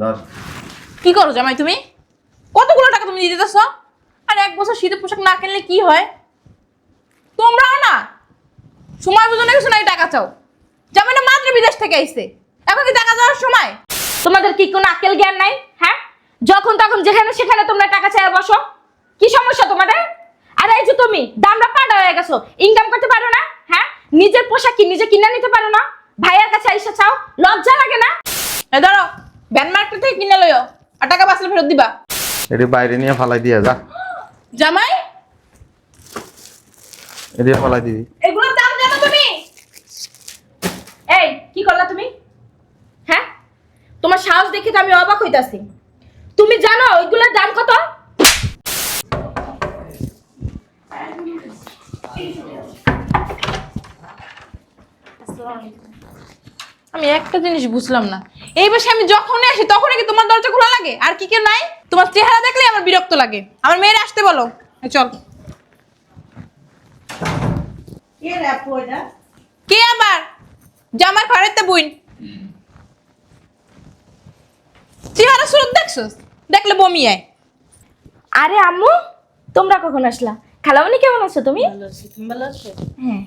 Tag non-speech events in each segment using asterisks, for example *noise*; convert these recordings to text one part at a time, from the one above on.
ধর কি করো জামাই তুমি? কতগুলো টাকা তুমি দিয়ে দিতেছ আর এক বছর শীতের পোশাক না কিনলে কি হয়? তোমরাও না। সময় বুঝো না কিছু নাই টাকা চাও। জামাই না মাত্র বিদেশ থেকে আইছে। এখন কি টাকা যাওয়ার সময়? তোমাদের কি কোনো আকেল জ্ঞান নাই? হ্যাঁ? যখন তখন যেখানে সেখানে তোমরা টাকা চাইয়া বসো। কি সমস্যা তোমাদের? আর এই যে তুমি দামরা পাড়া হয়ে গেছো। ইনকাম করতে পারো না হ্যাঁ? নিজের পোশাক কি নিজে কিনে নিতে পারো না? ভাইয়ের কাছে আইসা চাও লজ্জা লাগে না? এ ধরো মার্কেট থেকে কিনে লইও। আর টাকা বাঁচলে ফেরত দিবা। এটি বাইরে নিয়ে ফালাই দিয়ে যা। জামাই? এটি ফালাই দিবি। এগুলোর দাম জানো তুমি? এই কি করলা তুমি? হ্যাঁ? তোমার সাহস দেখে তো আমি অবাক হইতাছি। তুমি জানো ওইগুলোর দাম কত? আমি একটা জিনিস বুঝলাম না। এই বসে আমি যখনই আসি তখনই কি তোমার দরজা খোলা লাগে? আর কি কেউ নাই? তোমার চেহারা দেখলে আমার বিরক্ত লাগে। আমার মেয়ের আসতে বলো। চল। কে আবার জামার ঘরেতে বইন। চেহারা সুরত দেখছস? দেখলে বমি আয়। আরে আম্মু তোমরা কখন আসলা? খালামণি কেমন আছো তুমি? ভালো আছি তুমি ভালো আছো? হ্যাঁ।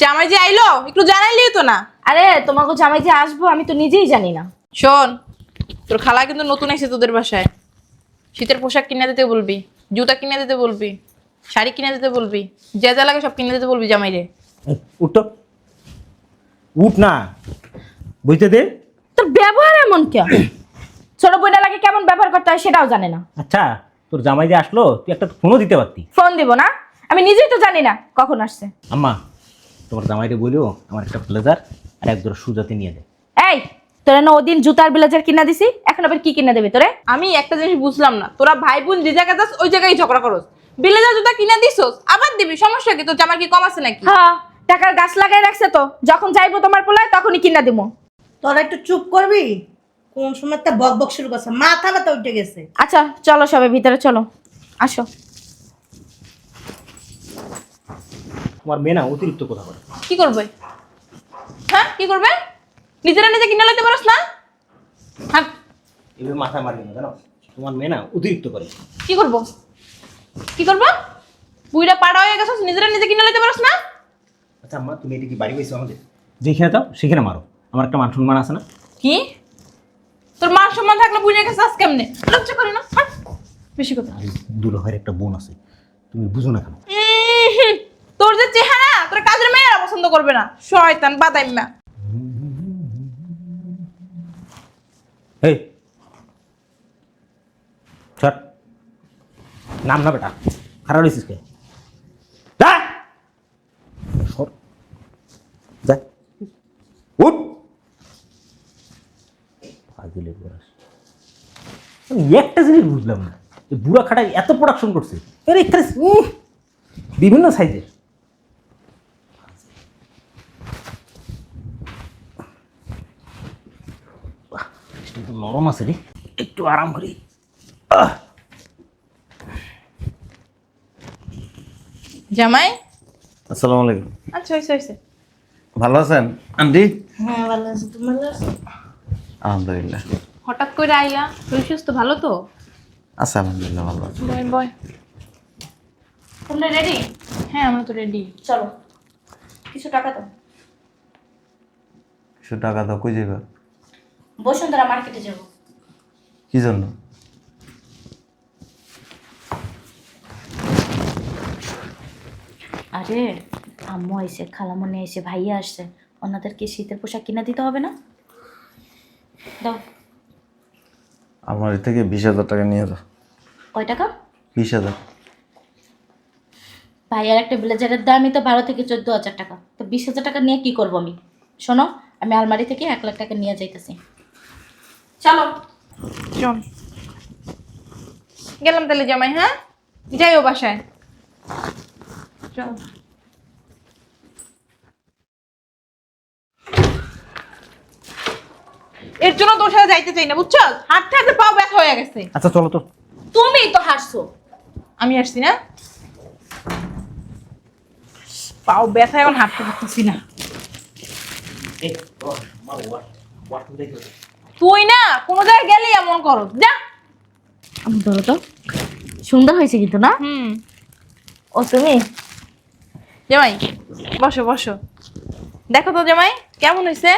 জামাই যে আইলো একটু জানাইলিও তো না। আরে তোমাকে জামাই যে আসব আমি তো নিজেই জানি না। শোন তোর খালা কিন্তু নতুন এসে তোদের বাসায়। শীতের পোশাক কিনে দিতে বলবি জুতা কিনে দিতে বলবি শাড়ি কিনে দিতে বলবি যা যা লাগে সব কিনে দিতে বলবি জামাইরে। উঠ তো। উঠ না। বুঝতে দে। তোর ব্যবহার এমন কেন? ছোট বইটা লাগে কেমন ব্যবহার করতে হয় সেটাও জানে না। আচ্ছা তোর জামাই যে আসলো তুই একটা ফোনও দিতে পারতি। ফোন দিব না? আমি নিজেই তো জানি না কখন আসছে। আম্মা তোমার জামাইরে বলিও আমার একটা ব্লেজার আর এক জোড়া সুজাতে নিয়ে দে এই তোরা না ওদিন জুতার ব্লেজার কিনা দিছি এখন আবার কি কিনা দেবে তোরে? আমি একটা জিনিস বুঝলাম না তোরা ভাই বোন যে জায়গায় যাস ওই জায়গায় ঝগড়া করস। বিলেজা জুতা কিনে দিছস? আবার দিবি সমস্যা কি? তোর জামার কি কম আছে নাকি? হ্যাঁ টাকার গাছ লাগাই রাখছে তো যখন যাইবো তোমার পোলায় তখনই কিনা দিব তোরা একটু চুপ করবি? কোন সময় তা বক বক শুরু করছে মাথা ব্যথা উঠে গেছে। আচ্ছা চলো সবাই ভিতরে চলো আসো। তোমার মেয়ে না অতিরিক্ত কথা বলে। কি করবে? হ্যাঁ কি করবে? নিজেরা নিজে কিনে লইতে পারস না? হ্যাঁ এভাবে মাথা মারবে না জানো? তোমার মেয়ে না অতিরিক্ত করে। কি করব? কি করব? বুইরা পাড়া হয়ে গেছস নিজেরা নিজে কিনে লইতে পারস না? আচ্ছা আম্মা তুমি এটা কি বাড়ি পাইছো আমাদের? যেখানে দাও সেখানে মারো। আমার একটা মান সম্মান আছে না? কি? তোর মান সম্মান থাকলে বুঝে গেছে আজ কেমনে? লজ্জা করে না হাট। বেশি কথা। আর দুলোভাইয়ের একটা বোন আছে। তুমি বুঝো না কেন? তোর কাজের মেয়েরা পছন্দ করবে না। শয়তান বাদাইম্মা এই। ছট। নাম না বেটা। খারাপ হয়েছিস কে? যা। উঠ। ফাজিলের বরাস আমি একটা জিনিস বুঝলাম না। বুড়া খাটাই এত প্রোডাকশন করছে। এর এখানে বিভিন্ন সাইজের বাহ, নরম আছে রে। একটু আরাম করি। জামাই? আসসালামু আলাইকুম। আচ্ছা হয়েছে হয়েছে ভালো আছেন? আন্টি? হ্যাঁ ভালো আছি। তুমি ভালো আছো? আলহামদুলিল্লাহ। হঠাৎ করে আইলা? শরীর সুস্থ ভালো তো? আচ্ছা আলহামদুলিল্লাহ ভালো আছি। বয় বয়। তোমরা রেডি হ্যাঁ আমরা তো রেডি চলো। কিছু টাকা তো কিছু টাকা দাও কই যাবে বসুন্ধরা মার্কেটে যাব। কি জন্য? আরে আম্মু আইসে খালামনি আইসে ভাইয়া আসছে। ওনাদেরকে শীতের পোশাক কিনে দিতে হবে না? দাও। আমার থেকে বিশ হাজার টাকা নিয়ে যাও। কয় টাকা? বিশ হাজার। ভাইয়ার একটা ব্লেজারের দামই তো বারো থেকে চোদ্দ হাজার টাকা। তো বিশ হাজার টাকা নিয়ে কি করব আমি? শোনো আমি আলমারি থেকে এক লাখ টাকা নিয়ে যাইতেছি। চলো। চল। গেলাম তাহলে জামাই হ্যাঁ? যাইও বাসায়। চল। এর জন্য তোর সাথে যাইতে চাই না বুঝছ? হাঁটতে হাঁটতে পাও ব্যথা হয়ে গেছে। আচ্ছা চলো তো। তুমি তো হাসছো আমি আসছি না। পাও ব্যথা এখন হাঁটতে পারতেছি না। তুই না কোনো জায়গায় গেলে এমন করো যা। আমি ধরো তো। সুন্দর হয়েছে কিন্তু না? হুম। ও তুমি? জামাই বসো বসো। দেখো তো জামাই কেমন হয়েছে?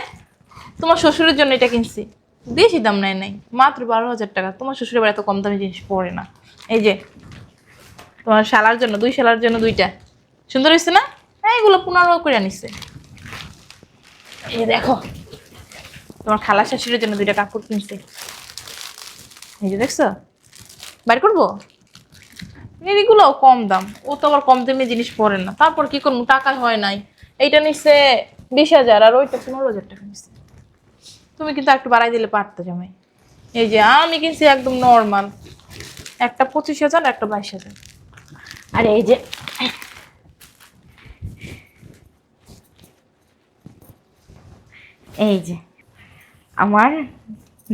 তোমার শ্বশুরের জন্য এটা কিনছি। বেশি দাম নেয় নাই মাত্র বারো হাজার টাকা। তোমার শ্বশুরের বাড়ি এত কম দামি জিনিস পড়ে না। এই যে তোমার শালার জন্য দুই শালার জন্য দুইটা। সুন্দর হয়েছে না? এগুলো পনেরো করে আনিছে। এই দেখো। তোমার খালা শাশুড়ির জন্য দুইটা কাপড় কিনছে। এই যে দেখছ? বাইর করব? এগুলো কম দাম। ও তো আবার কম দামি জিনিস পরে না। তারপর কি করব? টাকা হয় নাই। এইটা নিচ্ছে বিশ হাজার আর ওইটা পনেরো হাজার টাকা নিচ্ছে তুমি কিন্তু একটু বাড়াই দিলে পারতো জামাই। এই যে আমি কিনছি একদম নর্মাল একটা পঁচিশ হাজার একটা বাইশ হাজার। আর এই যে এই যে আমার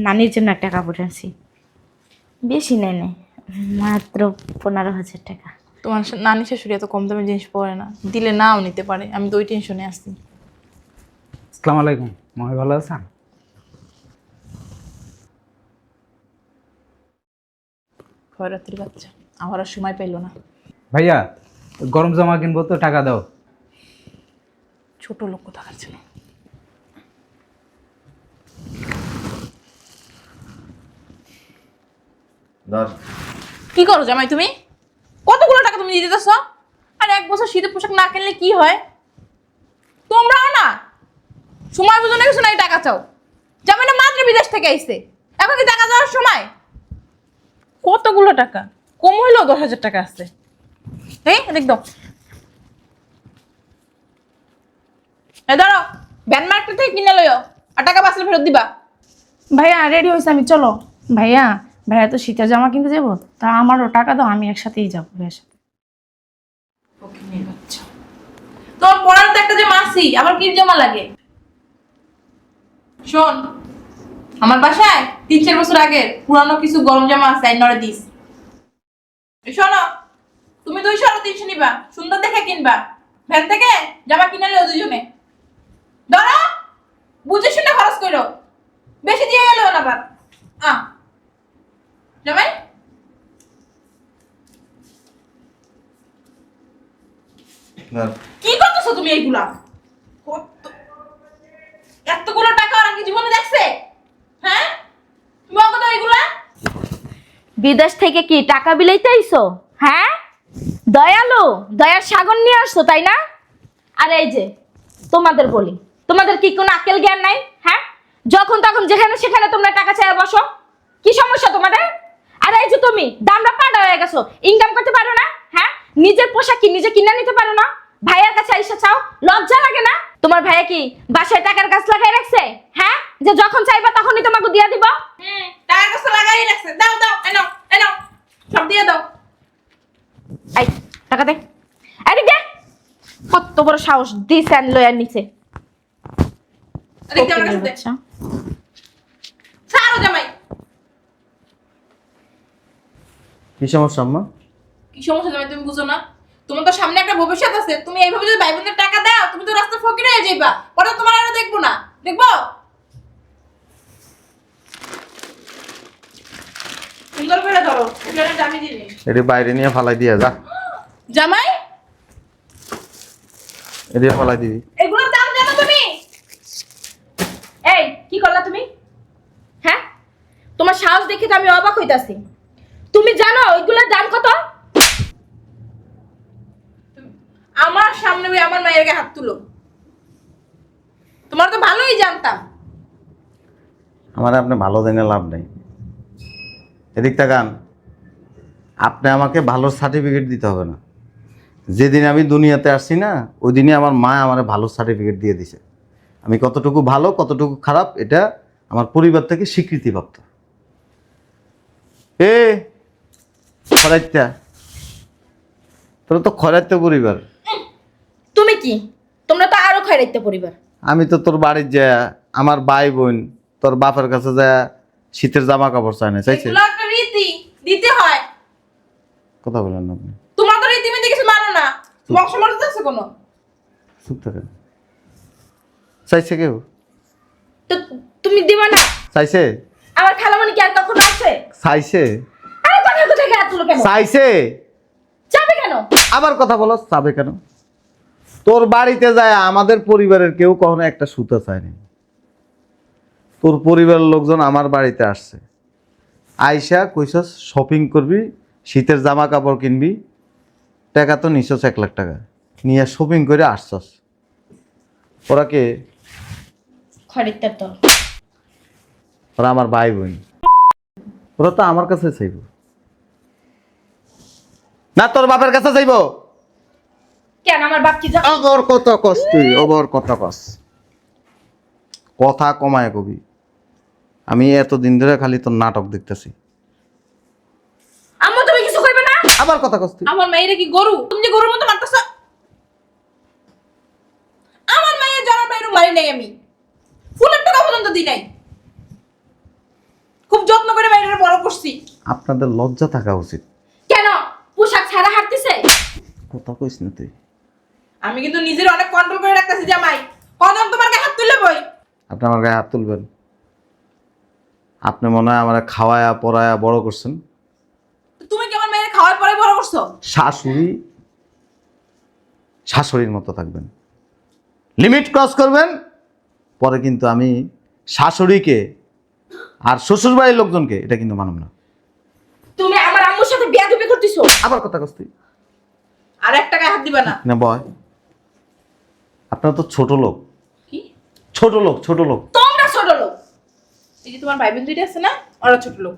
নানির জন্য একটা কাপড় আনছি। বেশি নেই নেই মাত্র পনেরো হাজার টাকা। তোমার নানি শাশুড়ি এত কম দামি জিনিস পরে না দিলে নাও নিতে পারে আমি তো ওই টেনশনে আসছি আসসালামু আলাইকুম মনে ভালো আছেন? খয়রাত্রির বাচ্চা আমার আর সময় পেল না। ভাইয়া গরম জামা কিনবো তো টাকা দাও। ছোট লোক কোথাকার ছিল? ধর কি করো জামাই তুমি? কতগুলো টাকা তুমি দিয়ে দিতেছ? আর এক বছর শীতের পোশাক না কিনলে কি হয়? তোমরাও না? সময় বুঝো না কিছু নাই টাকা চাও। জামাই না মাত্র বিদেশ থেকে আইছে। এখন কি টাকা যাওয়ার সময়? কতগুলো টাকা? কম হইলেও দশ হাজার টাকা আছে। এই একদম এ ধরো ব্যান মার্কেট থেকে কিনে লইও। আর টাকা বাঁচলে ফেরত দিবা। ভাইয়া রেডি হয়েছে আমি চলো। ভাইয়া ভাইয়া তো শীতের জামা কিনতে যাব? তা আমারও টাকা দাও, আমি একসাথেই যাব ভাইয়ের সাথে। তোর পড়ার তো একটা যে মাসি আবার কি জমা লাগে? শোন, আমার বাসায় তিন চার বছর আগে পুরানো কিছু গরম জামা আছে নড়ে দিস। শোনো, তুমি দুইশো আরও তিনশো নিবা, সুন্দর দেখে কিনবা। ভ্যান থেকে জামা কিনে লো দুজনে। ধরো, বুঝে শুনে খরচ করো। বেশি দিয়ে গেল না আবার আ জামাই কি করতেছো তুমি এইগুলা? এতগুলো টাকা আর কি জীবনে দেখছে? হ্যাঁ? তুমি এইগুলা? বিদেশ থেকে কি টাকা বিলাইতে আইছো? হ্যাঁ? দয়ালু দয়ার সাগর নিয়ে আসছো তাই না? আর এই যে তোমাদের বলি তোমাদের কি কোনো আকেল জ্ঞান নাই? হ্যাঁ? যখন তখন যেখানে সেখানে তোমরা টাকা চাইয়া বসো। কি সমস্যা তোমাদের? আর এই যে তুমি দামরা পাড়া হয়ে গেছো। ইনকাম করতে পারো না হ্যাঁ? নিজের পোশাক কি নিজে কিনে নিতে পারো না? ভাইয়ের কাছে আইসা চাও লজ্জা লাগে না? তোমার ভাইয়া কি বাসায় টাকার গাছ লাগাই রাখছে? হ্যাঁ? যে যখন চাইবা তখনই তোমাকে দিয়া দিব। হুম টাকার কাছে লাগাই রাখছে। দাও দাও এনো এনো সব দিয়ে দাও। এই টাকা দে। আরে দে কত বড় সাহস দিছে আর লয়ার নিচে। কাছে দে। ছাড়ো জামাই। কি সমস্যা আম্মা? কি সমস্যা জামাই তুমি বুঝো না। তোমার তো সামনে একটা ভবিষ্যৎ আছে। তুমি এইভাবে যদি ভাই বোনদের টাকা দাও তুমি তো রাস্তা ফকির হয়ে যাইবা। পরে তোমার আরও দেখব না। দেখব? সুন্দর করে ধরো। এটা দামি জিনিস। এটি বাইরে নিয়ে ফালাই দিয়ে যা। জামাই? এটি ফালাই দিবি। এগুলোর দাম জানো তুমি? এই কি করলা তুমি? হ্যাঁ? তোমার সাহস দেখে তো আমি অবাক হইতাছি। তুমি জানো ওইগুলোর দাম কত? আমার সামনে ওই আমার মায়ের গায়ে হাত তুলো। তোমার তো ভালোই জানতাম। আমার আপনি ভালো দিনে লাভ নেই। এদিক তাকান। আপনি আমাকে ভালো সার্টিফিকেট দিতে হবে না। যেদিন আমি দুনিয়াতে আসছি না ওই দিনই আমার মা আমার ভালো সার্টিফিকেট দিয়ে দিছে। আমি কতটুকু ভালো কতটুকু খারাপ এটা আমার পরিবার থেকে স্বীকৃতি প্রাপ্ত এ খরাইত্যা? তোরা তো খরাইত্য পরিবার। তুমি কি? তোমরা তো আরও পরিবার। আমি তো তোর বাড়ির যা আমার ভাই বোন তোর বাপের কাছে যা শীতের জামা কাপড় চায় না চাইছে রীতি দিতে হয়। কথা বলেন না আপনি। তোমার তো রীতিমতি কিছু মানো না। বংশমর্যাদা আছে কোনো? চুপ থাকেন। চাইছে কেউ? তো তুমি দিবা না। চাইছে? আমার খালামণি কি আর কখনো আছে? চাইছে আরে কথা কথা গায়ে তুলো কেন? চাইছে? যাবে কেন? আবার কথা বলো চাবে কেন? তোর বাড়িতে যায় আমাদের পরিবারের কেউ কখনো একটা সুতা চায়নি। তোর পরিবারের লোকজন আমার বাড়িতে আসছে। আইসা কইসস শপিং করবি শীতের জামা কাপড় কিনবি টাকা তো নিছস এক লাখ টাকা। নিয়ে শপিং করে আসছস। ওরা কে? খরিদ্দার তো ওরা আমার ভাই বোন। ওরা তো আমার কাছে চাইব। না তোর বাপের কাছে চাইব কেন আমার বাপ কি যা অবর কত কস তুই অবর কত কস। কথা কমায় কবি। আমি এত দিন ধরে খালি তোর নাটক দেখতেছি। আম্মু তুমি কিছু কইবে না? আবার কথা কস তুই। আমার মায়ের কি গরু? তুমি যে গরুর মতো মারতেছ। আমার মায়ের জন্ম বাইরে মারি নাই আমি। ফুলের টাকা পর্যন্ত দিই নাই। খুব যত্ন করে মায়ের বড় করছি। আপনাদের লজ্জা থাকা উচিত কেন পোশাক ছাড়া হাঁটতেছে কথা কইস না তুই। আমি কিন্তু নিজের অনেক কন্ট্রোল করে রাখতেছি জামাই। কদম তোমার গায়ে হাত তুললে বই আপনি আমার গায়ে হাত তুলবেন। আপনি মনে হয় আমার খাওয়ায়া পড়ায়া বড় করছেন। তুমি কি আমার মায়ের খাওয়ার পরে বড় করছ? শাশুড়ি শাশুড়ির মতো থাকবেন। লিমিট ক্রস করবেন। পরে কিন্তু আমি শাশুড়িকে আর শ্বশুরবাড়ির লোকজনকে এটা কিন্তু মানব না। তুমি আমার আম্মুর সাথে বিয়াদবি করতেছো? আবার কথা কস তুই। আর এক টাকায় হাত দিবা না। না বয়। আপনার তো ছোট লোক। কি? ছোট লোক ছোট লোক। তোমরা ছোট লোক। এই যে তোমার ভাই বোন দুইটা আছে না ওরা ছোট লোক।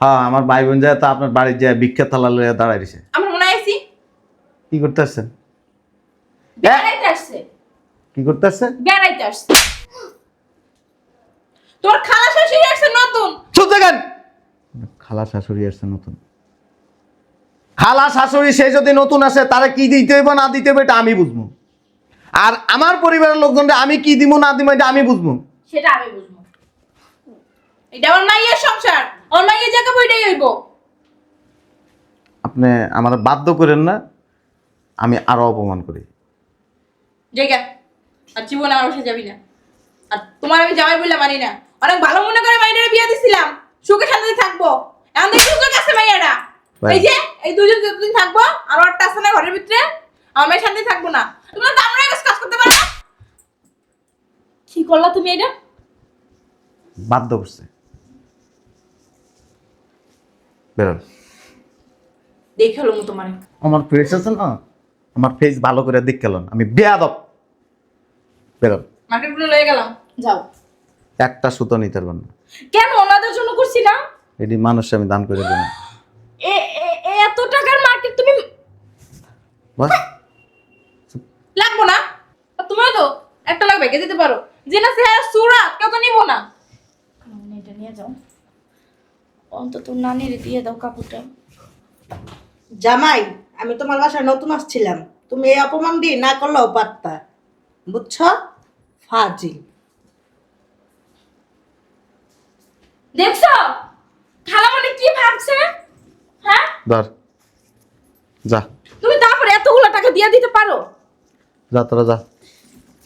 হ্যাঁ আমার ভাই বোন যায় তো আপনার বাড়ির যায় ভিক্ষা থালা লইয়া দাঁড়াই দিছে আমার মনে আইছি। কি করতে আসছেন? বেড়াইতে আসছে। কি করতে আসছেন? বেড়াইতে আসছে। তোমার খালা শাশুড়ি আসছে নতুন। চুপ দেখেন খালা শাশুড়ি আসছে নতুন। খালা শাশুড়ি সে যদি নতুন আসে তারা কি দিতে হইব না দিতে হইব এটা আমি বুঝব। আর আমার পরিবারের লোকজনকে আমি কি দিব না দিব এটা আমি বুঝব। সেটা আমি বুঝব। এটা আমার মাইয়ের সংসার। আমার মাইয়ের জায়গা বইটাই হইব। আপনি আমার বাধ্য করেন না আমি আরও অপমান করি। জায়গা আর জীবনে আমার যাবি না। আর তোমার আমি জামাই বললে মানি না। অনেক ভালো মনে করে মাইয়ারে বিয়ে দিছিলাম। সুখে শান্তিতে থাকব। এখন দেখি সুযোগ আছে মাইয়ারা। এই যে এই দুজন যতদিন থাকব আর একটা আছে না ঘরের ভিতরে আমার মেয়ে শান্তি থাকব না। তুমি তো আমরা কাজ করতে পারো। কি করলা তুমি এটা? বাধ্য করছে বেরোন দেখে হলো মো তোমার। আমার ফেস আছে না আমার ফেস ভালো করে দেখ গেলেন আমি বেয়াদব। বেরোন মার্কেটগুলো লয়ে গেলাম। যাও। একটা সুতো নিতে পারবেন না। কেন? ওনাদের জন্য করছি না এটি মানুষ আমি দান করে দেবো এ এ- এ- এত টাকার মার্কেট তুমি লাগবো না? আর তুমিও তো একটা লাগবে কে দিতে পারো? যে না সে সুরাত কেউ তো নিবো না। এটা নিয়ে যাও। অন্তত নানির দিয়ে দাও কাপড়টা জামাই আমি তোমার বাসায় নতুন আসছিলাম। তুমি এই অপমান দিয়ে না করলেও পারতা। বুঝছ? ফাজিল। দেখছ? খালামণি কি ভাবছে? হ্যাঁ? ধর যা। তুমি তারপরে এতগুলো টাকা দিয়ে দিতে পারো? যা তোরা যা।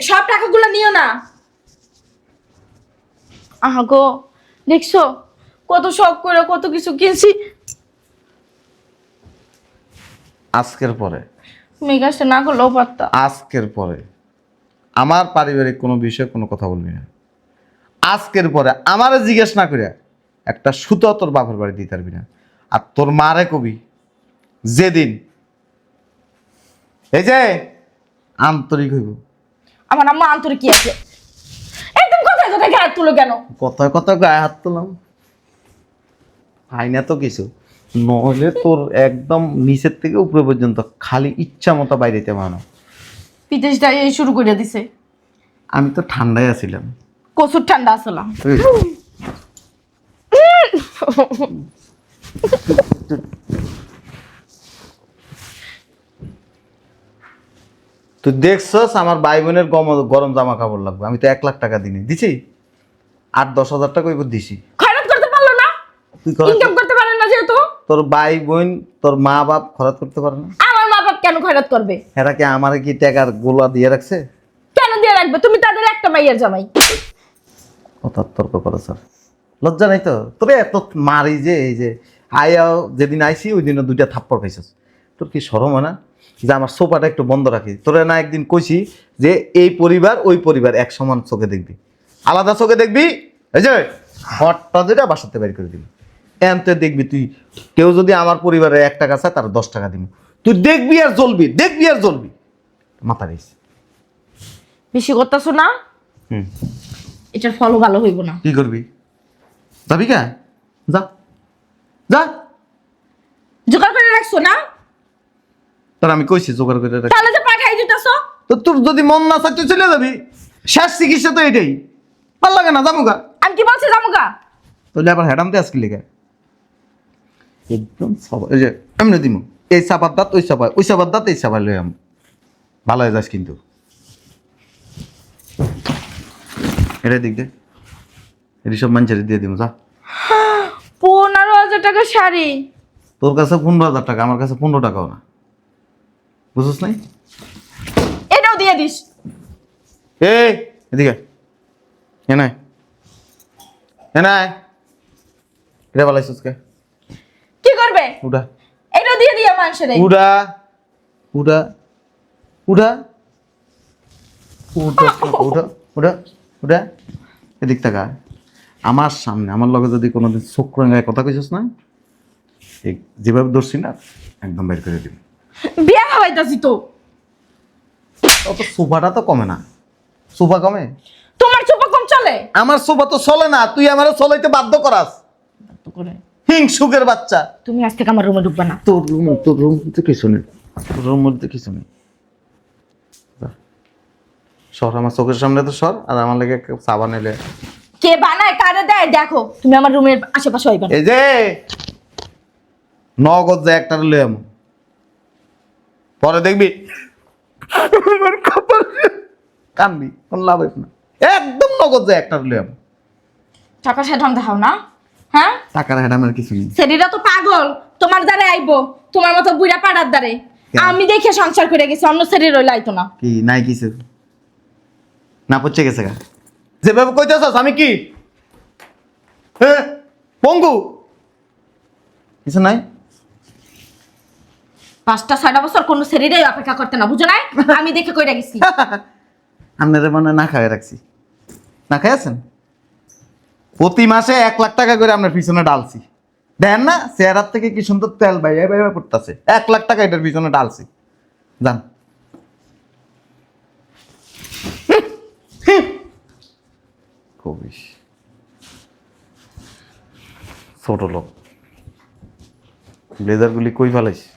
সব টাকাগুলো নিও না। আহা গো দেখছ? কত শখ করে কত কিছু কিনছি। আজকের পরে। তুমি কাজটা না করলেও পারতা। আজকের পরে। আমার পারিবারিক কোনো বিষয়ে কোনো কথা বলবি না। আজকের পরে আমারে জিজ্ঞেস না করে একটা সুতো তোর বাপের বাড়ি দিতে পারবি না। আর তোর মারে কবি। যেদিন। এই যে আন্তরিক হইব। আমার আম্মা আন্তরিক কি আছে? একদম কোথায় কোথায় গায়ে হাত তুলো কেন? কত কত গায়ে হাত তুলাম। আইনা তো কিছু। নহলে তোর একদম নিচের থেকে উপরে পর্যন্ত খালি ইচ্ছা মতো বাইরেতে মানো বিদেশটা এই শুরু করে দিছে। আমি তো ঠান্ডায় আছিলাম। কচুর ঠান্ডা আসলাম *laughs* তুই দেখছস আমার ভাই বোনের গম- গরম জামা কাপড় লাগবে। আমি তো এক লাখ টাকা দিনি দিছি? আট দশ হাজার টাকা ওই দিছি। খয়রাত করতে পারল না? তুই খরচ ইনকাম করতে পারেন না যেহেতু? তোর ভাই বোন তোর মা বাপ খরচ করতে পারে না? আমার মা বাপ কেন খয়রাত করবে? এরা কি আমার কি টাকার গোলা দিয়ে রাখছে? কেন দিয়ে রাখবে? তুমি তাদের একটা মাইয়ের জামাই। কথা তর্ক করে স্যার। লজ্জা নাই তো? তোরে এত মারি যে এই যে আয়াও যেদিন আইসি ওই দিনও দুইটা থাপ্পড় খাইছিস। তোর কি সরম হয় না? যে আমার সোফাটা একটু বন্ধ রাখি। তোরে না একদিন কইছি যে এই পরিবার ওই পরিবার এক সমান চোখে দেখবি। আলাদা চোখে দেখবি এই যে হটটা যেটা বাসাতে বের করে দিবি। এমতে দেখবি তুই কেউ যদি আমার পরিবারে এক টাকা চায় তার দশ টাকা দিবি। তুই দেখবি আর জ্বলবি দেখবি আর জ্বলবি। মাথা রেস। বেশি করতেছো না? হুম। এটার ফলও ভালো হইব না। কি করবি? যাবি কে? যা। যা। জোগাড় করে রাখছো না? তোর আমি কইছি জোগাড় করে রাখ। তাহলে যে পাঠাই দিতেছো? তো তোর যদি মন না চাই তুই চলে যাবি। শেষ চিকিৎসা তো এটাই। ভালো লাগে না জামুগা আমি কি বলছি জামুগা তাহলে আবার হেডামতে আজকে লেগে। একদম সবাই এই যে এমনি দিমু। এই চাপার দাঁত ওই চাপা ওই চাপার দাঁত এই চাপা লই আম। ভালো হয়ে যাস কিন্তু। এটা দিক দে। এটি সব মানুষের দিয়ে দিব যা। পনেরো হাজার টাকা শাড়ি। তোর কাছে পনেরো হাজার টাকা আমার কাছে পনেরো টাকাও না। বুঝছিস নাই? এটাও দিয়ে দিস। এই এদিকে এ নাই এ এটা বালাইছিস কে কি করবে? উঠা। এটাও দিয়ে দিয়ে মানুষের উড়া উড়া উড়া উঠা। উঠা উঠা এদিক টাকা আমার সামনে আমার লগে যদি কোনোদিন চোখ রাঙায় কথা কইছিস না যেভাবে ধরছি না একদম বের করে দিবি। বিয়া খাওয়াইতাছি তো। অত সোফাটা তো কমে না। সোফা কমে? তোমার চোপা কম চলে? আমার সোফা তো চলে না তুই আমার চলাইতে বাধ্য করাস। হিংসুকের বাচ্চা। তুমি আজ থেকে আমার রুমে ঢুকবে না। তোর রুম তোর রুম মধ্যে কিছু নেই। তোর রুম মধ্যে কিছু নেই। সর আমার চোখের সামনে তো সর আর আমার লেগে সাবান এলে। কে বানায় কারে দেয়? দেখো তুমি আমার রুমের আশেপাশে হইবে এই যে নগদ যে একটা লই আম। পরে দেখবি। আমার কপাল। কানবি কোন লাভ হইব না। একদম নগদ যে একটা লই টাকা সেটাম দেখাও না হ্যাঁ? টাকার হেডামের কিছু নেই। তো পাগল তোমার দ্বারে আইবো তোমার মতো বুড়া পাড়ার দ্বারে। আমি দেখে সংসার করে গেছি অন্য শরীর রইল আইতো না। কি নাই কিছু না পড়ছে গেছে গা। যেভাবে কইতেছস আমি কি? হ্যাঁ? পঙ্গু? কিছু নাই? পাঁচটা ছয়টা বছর কোনো শরীরে অপেক্ষা করতে না বুঝো না *laughs* আমি দেখে কইরা গেছি। *laughs* আপনাদের মনে না খাওয়াই রাখছি। না খাই আছেন? প্রতি মাসে এক লাখ টাকা করে আপনার পিছনে ডালছি দেন না চেহারার থেকে কি সুন্দর তেল বাইয়া বাইয়া পড়তেছে। এক লাখ টাকা এটার পিছনে ডালছি যান। *laughs* কবিস ছোট লোক। ব্লেজারগুলি কই ফেলাইছি?